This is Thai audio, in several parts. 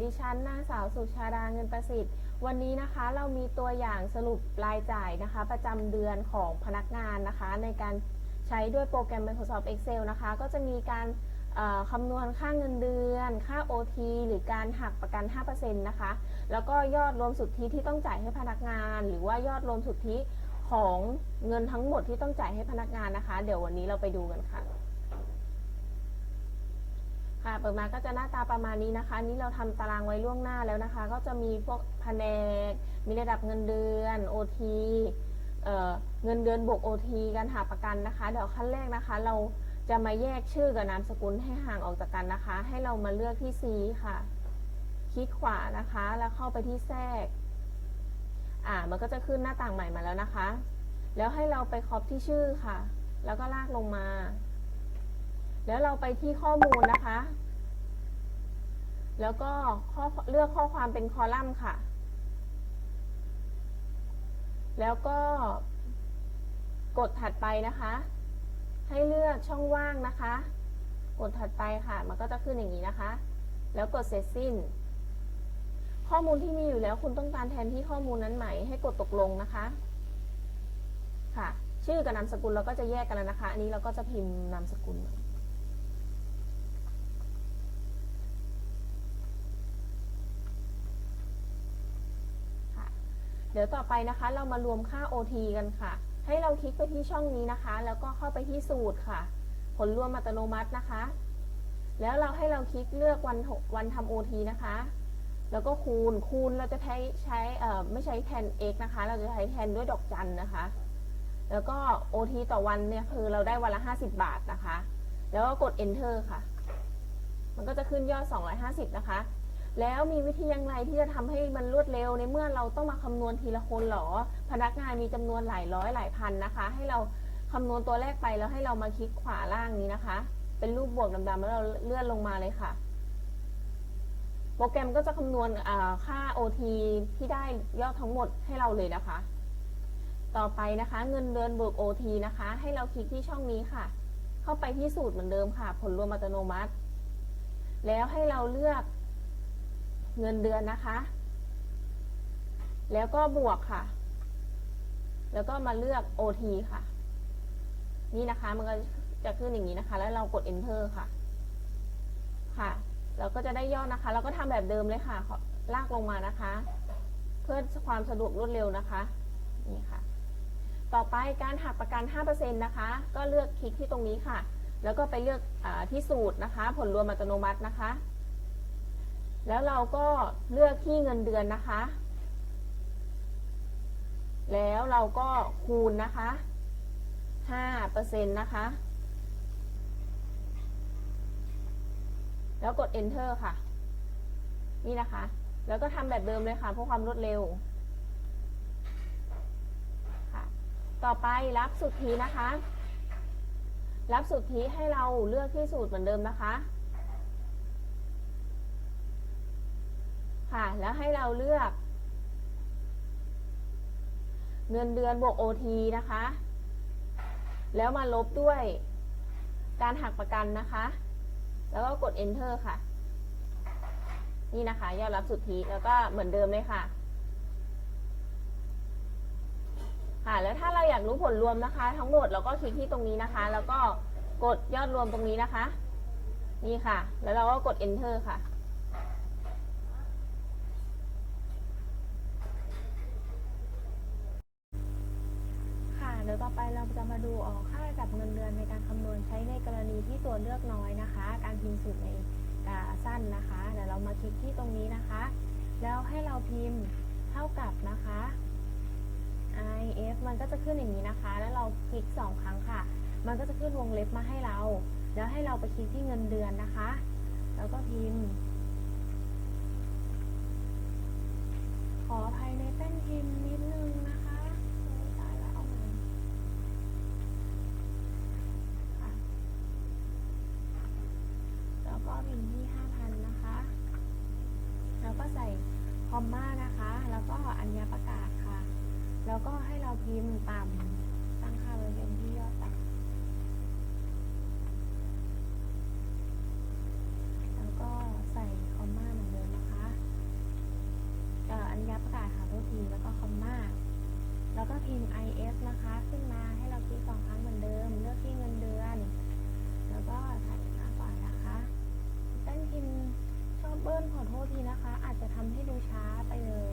ดิฉันนางสาวสุชาดาเงินประสิทธิ์ วันนี้นะคะเรามีตัวอย่างสรุปรายจ่ายนะคะ ประจำเดือนของพนักงานนะคะ ในการใช้ด้วยโปรแกรม Microsoft Excel นะคะ ก็จะมีการคำนวณค่าเงินเดือน ค่า OT หรือการหักประกัน 5%นะคะ แล้วก็ยอดรวมสุทธิที่ต้องจ่ายให้พนักงาน หรือว่ายอดรวมสุทธิของเงินทั้งหมดที่ต้องจ่ายให้พนักงานนะคะ เดี๋ยววันนี้เราไปดูกันค่ะ ค่ะเปิดมาก็จะหน้าตาประมาณนี้นะคะนี้เราทำตารางไว้ล่วงหน้าแล้วนะคะ ก็จะมีพวกแผนก มีระดับเงินเดือน OT เออเงินเดือนบวก OT การหักประกันนะคะ เดี๋ยวขั้นแรกนะคะ เราจะมาแยกชื่อกับนามสกุลให้ห่างออกจากกันนะคะ ให้เรามาเลือกที่ C ค่ะ คลิกขวานะคะ แล้วเข้าไปที่แทรก อ่า มันก็จะขึ้นหน้าต่างใหม่มาแล้วนะคะ แล้วให้เราไปครอปที่ชื่อค่ะ แล้วก็ลากลงมา แล้วเราไปที่ข้อมูลนะคะ แล้วก็ข้อเลือกข้อความเป็นคอลัมน์ค่ะ แล้วก็กดถัดไปนะคะ ให้เลือกช่องว่างนะคะ กดถัดไปค่ะ มันก็จะขึ้นอย่างนี้นะคะ แล้วกดเสร็จสิ้น ข้อมูลที่มีอยู่แล้วคุณต้องการแทนที่ข้อมูลนั้นใหม่ให้กดตกลงนะคะ ค่ะ ชื่อกับนามสกุลเราก็จะแยกกันแล้วนะคะ อันนี้เราก็จะพิมพ์นามสกุล ค่ะเดี๋ยวต่อไปนะคะ เรามารวมค่า OT กันค่ะ ให้เราคลิกไปที่ช่องนี้นะคะ แล้วก็เข้าไปที่สูตรค่ะ ผลรวมอัตโนมัตินะคะ แล้วเราให้เราคลิกเลือกวันวันทำ OT นะคะ แล้วก็คูณคูณเราจะใช้ใช้เอ่อไม่ใช้แทน x นะคะ เราจะใช้แทนด้วยดอกจันนะคะ แล้วก็ OT ต่อวันเนี่ยคือเราได้วันละ 50 บาทนะคะ แล้วก็กด enter ค่ะ มันก็จะขึ้นยอด 250 นะคะ แล้วมีวิธีอย่างไรที่จะทำให้มันรวดเร็วในเมื่อเราต้องมาคำนวณทีละคนหรอ พนักงานมีจำนวนหลายร้อยหลายพันนะคะ ให้เราคำนวณตัวแรกไปแล้วให้เรามาคลิกขวาล่างนี้นะคะ เป็นรูปบวกดำๆแล้วเราเลื่อนลงมาเลยค่ะ โปรแกรมก็จะคำนวณอ่าค่า OT ที่ได้ยอดทั้งหมดให้เราเลยนะคะ ต่อไปนะคะ เงินเดือนบวก OT นะคะ ให้เราคลิกที่ช่องนี้ค่ะ เข้าไปที่สูตรเหมือนเดิมค่ะ ผลรวมอัตโนมัติ แล้วให้เราเลือก เงินเดือนนะคะ แล้วก็บวกค่ะ แล้วก็มาเลือก OT ค่ะ นี่นะคะ มันก็จะขึ้นอย่างนี้นะคะ แล้วเรากด enter ค่ะ ค่ะ เราก็จะได้ยอดนะคะ เราก็ทำแบบเดิมเลยค่ะ ลากลงมานะคะ เพื่อความสะดวกรวดเร็วนะคะ นี่ค่ะ ต่อไปการหักประกัน 5%นะคะ ก็เลือกคลิกที่ตรงนี้ค่ะ แล้วก็ไปเลือกอที่สูตรนะคะ ผลรวมอัตโนมัตินะคะ แล้วเราก็เลือกที่เงินเดือนนะคะ แล้วเราก็คูณนะคะ5%นะคะ แล้วกด enter ค่ะ นี่นะคะ แล้วก็ทำแบบเดิมเลยค่ะเพื่อความรวดเร็วค่ะ ต่อไปรับสุทธินะคะ รับสุทธิให้เราเลือกที่สูตรเหมือนเดิมนะคะ ค่ะ แล้วให้เราเลือก เงินเดือนบวก OT นะคะ แล้วมาลบด้วยการหักประกันนะคะ แล้วก็กด enter ค่ะ นี่นะคะ ยอดรับสุทธิ แล้วก็เหมือนเดิมเลยค่ะ ค่ะ แล้วถ้าเราอยากรู้ผลรวมนะคะ ทั้งหมดเราก็คลิกที่ตรงนี้นะคะ แล้วก็กดยอดรวมตรงนี้นะคะ นี่ค่ะ แล้วเราก็กด enter ค่ะค่ะเดี๋ยวต่อไปเรา จะมาดูออกค่าระดับเงินเดือนในการคำนวณใช้ในกรณีที่ตัวเลือกน้อยนะคะ การพิมพ์สูตรในอ่าสั้นนะคะเดี๋ยวเรามาคลิกที่ตรงนี้นะคะ แล้วให้เราพิมพ์เท่ากับนะคะ if มันก็จะขึ้นอย่างนี้นะคะ แล้วเราคลิกสองครั้งค่ะ มันก็จะขึ้นวงเล็บมาให้เรา แล้วให้เราไปคลิกที่เงินเดือนนะคะ แล้วก็ ทีมันต่ำตั้งค่าไว้เป็นที่ยอดต่ำแล้วก็ใส่คอมมาเหมือนเดิมนะคะอัญญาประกาศหาตัวทีแล้วก็คอมมาแล้วก็พิมพ์ is นะคะ ขึ้นมาให้เราคลิกสองครั้งเหมือนเดิม เลือกที่เงินเดือน แล้วก็ใส่ค่าก่อนนะคะเต้นพิมพ์ชอบเบิ้ลขอโทษทีนะคะ อาจจะทำให้ดูช้าไปเลย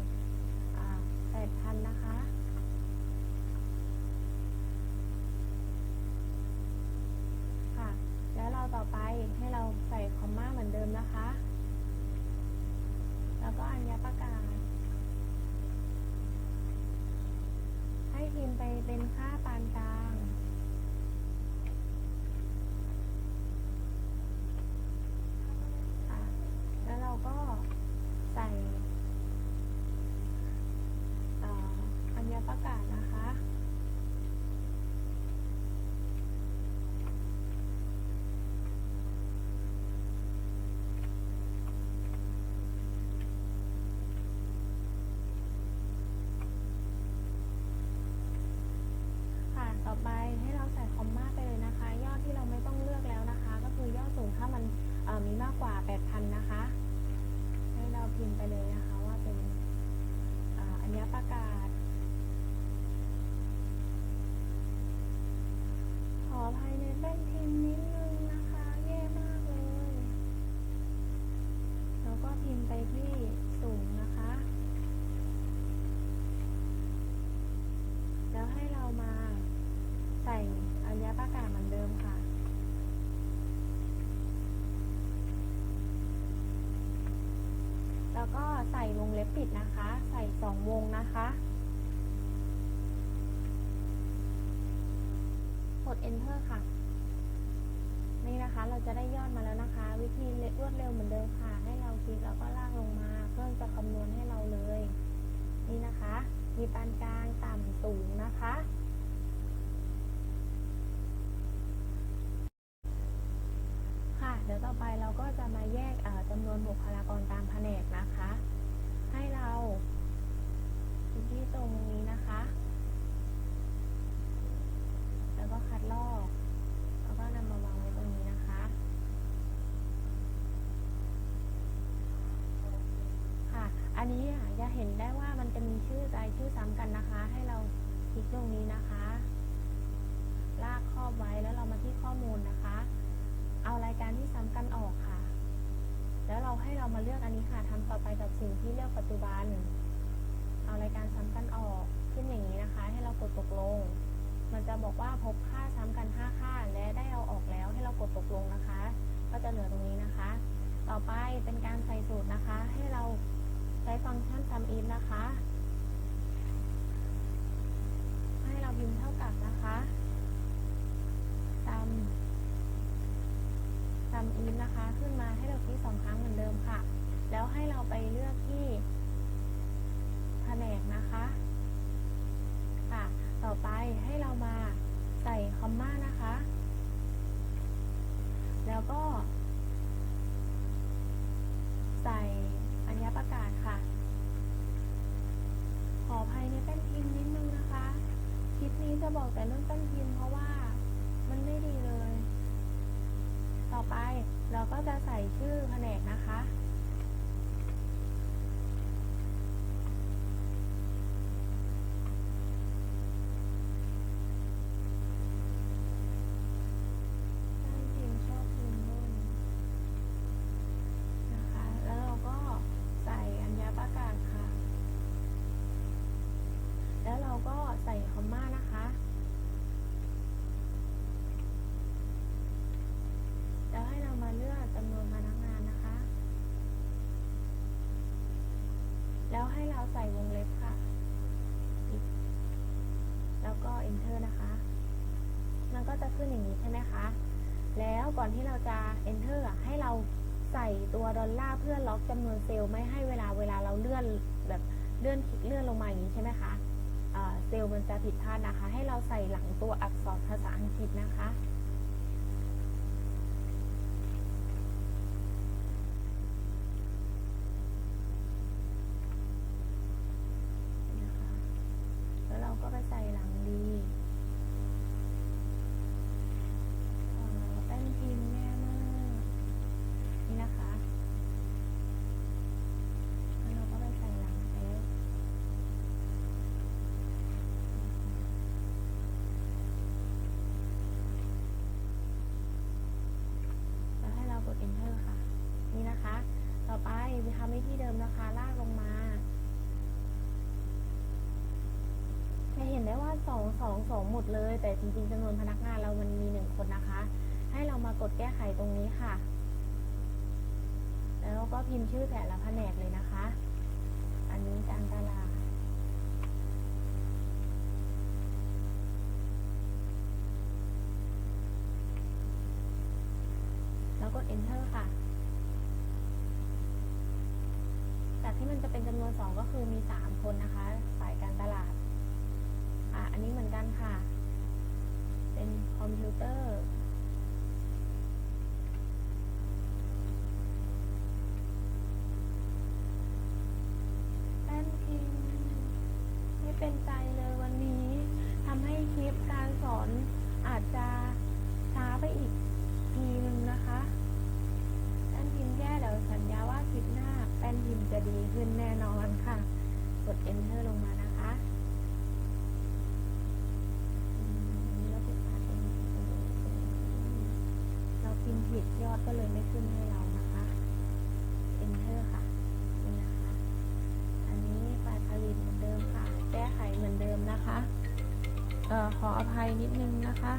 แปดพันนะคะ ไปเป็นค่าปานกลาง มีมากกว่า 8,000 นะคะ ให้เราพิมพ์ไปเลยนะคะว่าเป็นอัญญประกาศ เล็บปิดนะคะ ใส่สองวงนะคะกด enter ค่ะ นี่นะคะเราจะได้ยอดมาแล้วนะคะ วิธีรวดเร็วเหมือนเดิมค่ะ ให้เราคลิกแล้วก็ลากลงมาเครื่องจะคำนวณให้เราเลย นี่นะคะ มีปานกลางต่ำสูงนะคะค่ะเดี๋ยวต่อไปเราก็จะมาแยกจำนวนบุคลากรตามแผนกนะคะ ให้เราอยู่ที่ตรงนี้นะคะ แล้วก็คัดลอก แล้วก็นำมาวางไว้ตรงนี้นะคะ ค่ะ อันนี้อะจะเห็นได้ว่ามันจะมีชื่อรายชื่อซ้ำกันนะคะ ให้เราคลิกตรงนี้นะคะ ลากครอบไว้แล้วเรามาที่ข้อมูลนะคะ เอารายการที่ซ้ำกันออกค่ะ แล้วเราให้เรามาเลือกอันนี้ค่ะทำต่อไปกับสิ่งที่เลือกปัจจุบัน เอารายการซ้ำกันออกขึ้นอย่างนี้นะคะ ให้เรากดตกลง มันจะบอกว่าพบค่าซ้ำกัน 5 ค่า และได้เอาออกแล้วให้เรากดตกลงนะคะ ก็จะเหลือตรงนี้นะคะ ต่อไปเป็นการใส่สูตรนะคะ ให้เราใช้ฟังก์ชัน sum if นะคะ ให้เราพิมพ์เท่ากับนะคะ sum sum if นะคะ ขึ้นมาให้เราคลิกสองครั้งเหมือนเดิมค่ะ แล้วให้เราไปเลือกที่แผนกนะคะค่ะ ต่อไปให้เรามาใส่คอมมานะคะ แล้วก็ ใส่อัญญประกาศค่ะ ขออภัยในแป้นพิมพ์นิดนึงนะคะ คลิปนี้จะบอกแต่เรื่องแป้นพิมพ์เพราะว่ามันไม่ดีเลย ต่อไปเราก็จะใส่ชื่อแผนกนะคะ เราใส่วงเล็บค่ะ ปิด แล้วก็ enter นะคะ มันก็จะขึ้นอย่างนี้ใช่ไหมคะ แล้วก่อนที่เราจะ enter อะให้เราใส่ตัวดอลลาร์เพื่อล็อกจำนวนเซลล์ไม่ให้เวลาเวลาเราเลื่อนแบบเลื่อนคลิกเลื่อนลงมาอย่างนี้ใช่ไหมคะเซลล์มันจะผิดพลาดนะคะ ให้เราใส่หลังตัวอักษรภาษาอังกฤษนะคะ สองสองสองหมดเลย แต่จริงๆจำนวนพนักงานเรามันมีหนึ่งคนนะคะ ให้เรามากดแก้ไขตรงนี้ค่ะ แล้วก็พิมพ์ชื่อแต่ละแผนกเลยนะคะ อันนี้การตลาดแล้วกด enter ค่ะ จากที่มันจะเป็นจำนวนสองก็คือมีสามคนนะคะ นะคะออขออภัยนิดนึงนะคะ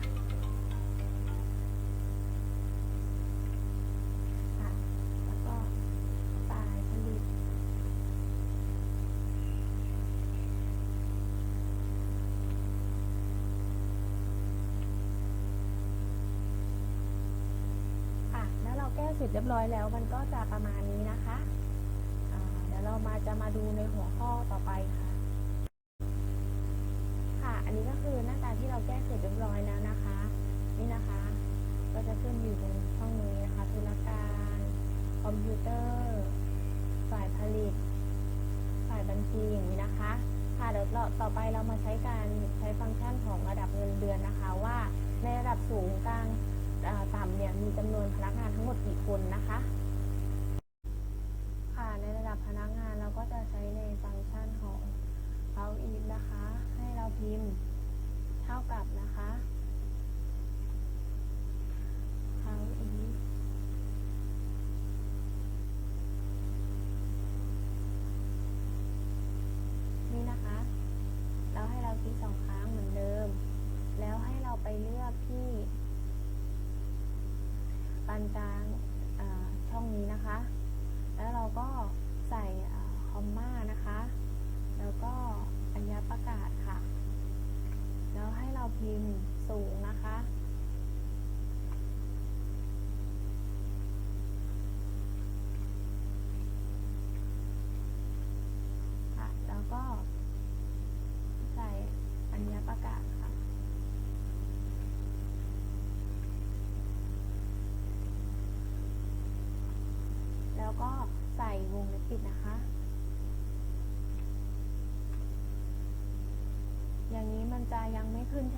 แล้วก็ฝ่ายผลิตค่ะแล้วเราแก้เสร็จเรียบร้อยแล้วมันก็จะประมาณนี้นะคะเดี๋ยวเรามาจะมาดูในหัวข้อต่อไปค่ะ อันนี้ก็คือหน้าตา ที่เราแก้เสร็จเรียบร้อยแล้วนะคะ นี่นะคะ ก็จะขึ้นอยู่ตรงช่องนี้นะคะ ธุรการ คอมพิวเตอร์ ฝ่ายผลิต ฝ่ายบัญชีอย่างนี้นะคะ ค่ะเดี๋ยวเราต่อไปเรามาใช้การใช้ฟังก์ชันของระดับเงินเดือนนะคะว่าในระดับสูงกลางต่ำเนี่ยมีจำนวนพนักงานทั้งหมดกี่คนนะคะ ค่ะในระดับพนักงานเราก็จะใช้ในฟังก์ชันของเขาอีฟนะคะ ให้เราพิมพ์ เท่ากับนะคะเขาอีนี่นะคะแล้วให้เราคลิกสองครั้งเหมือนเดิม แล้วให้เราไปเลือกที่ปานกลาง พิมพ์สูงนะคะ ค่ะ แล้วก็ใส่อัญญประกาศค่ะ แล้วก็ใส่วงเล็บปิดนะคะอย่างนี้มันจะยังไม่ขึ้นใช่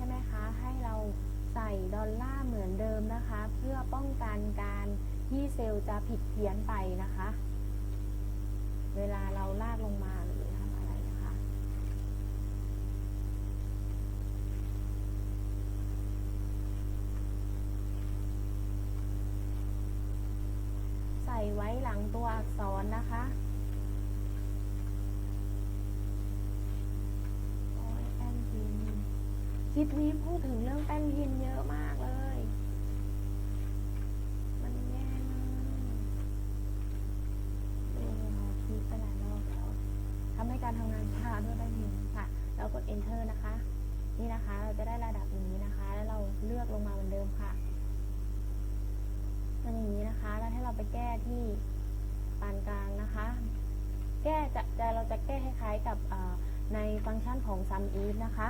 อลลาร์เหมือนเดิมนะคะ เพื่อป้องกันการที่เซลล์จะผิดเพี้ยนไปนะคะ เวลาเราลากลงมาหรือทำอะไรนะคะ ใส่ไว้หลังตัวอักษรนะคะ คลิปนี้พูดถึงเรื่องแป้นพิมพ์เยอะมากเลย มันแย่มากเราคลิปไปหลายรอบแล้วทำให้การทำงานช้าด้วยแป้นพิมพ์ค่ะแล้วกด enter นะคะ นี่นะคะ เราจะได้ระดับนี้นะคะ แล้วเราเลือกลงมาเหมือนเดิมค่ะเป็นอย่างนี้นะคะ แล้วให้เราไปแก้ที่ปานกลางนะคะ แก้จะจะเราจะแก้คล้ายๆกับในฟังก์ชันของ sum if นะคะ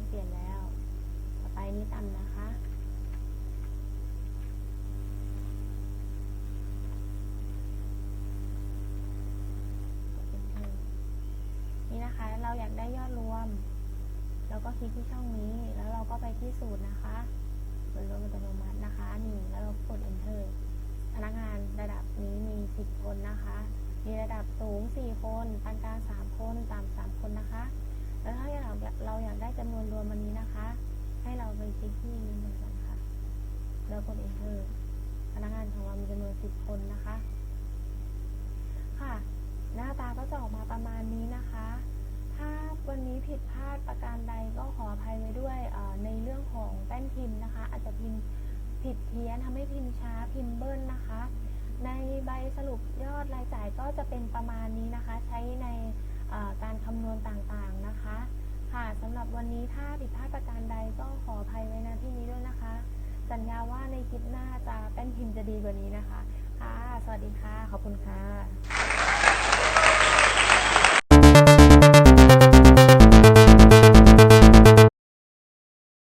ตัวเลขเปลี่ยนแล้ว ต่อไปนี้ต่ำนะคะ นี่นะคะ เราอยากได้ยอดรวม เราก็คลิกที่ช่องนี้ แล้วเราก็ไปที่สูตรนะคะผลรวมอัตโนมัตินะคะนี่แล้วเรากด enter พนักงานระดับนี้มี4คน ปานกลาง 3 คน ต่ำ 3 คนนะคะ แล้วถ้าอยากเราอยากได้จำนวนรวมวันนี้นะคะ ให้เราไปคลิกที่นี้เหมือนกันค่ะ แล้วกด enter พนักงานของเรามีจำนวน10คนนะคะ ค่ะ หน้าตาก็จะออกมาประมาณนี้นะคะ ถ้าวันนี้ผิดพลาดประการใดก็ขออภัยไว้ด้วยในเรื่องของแป้นพิมพ์นะคะ อาจจะพิมพ์ผิดเพี้ยนทำให้พิมพ์ช้าพิมพ์เบิ้ลนะคะ ในใบสรุปยอดรายจ่ายก็จะเป็นประมาณนี้นะคะ ใช้ใน การคำนวณต่างๆนะคะ ค่ะสำหรับวันนี้ถ้าผิดพลาดประการใดก็ขออภัยไว้นะที่นี้ด้วยนะคะ สัญญาว่าในคลิปหน้าจะแป้นพิมพ์จะดีกว่านี้นะคะ ค่ะ สวัสดีค่ะ ขอบคุณค่ะ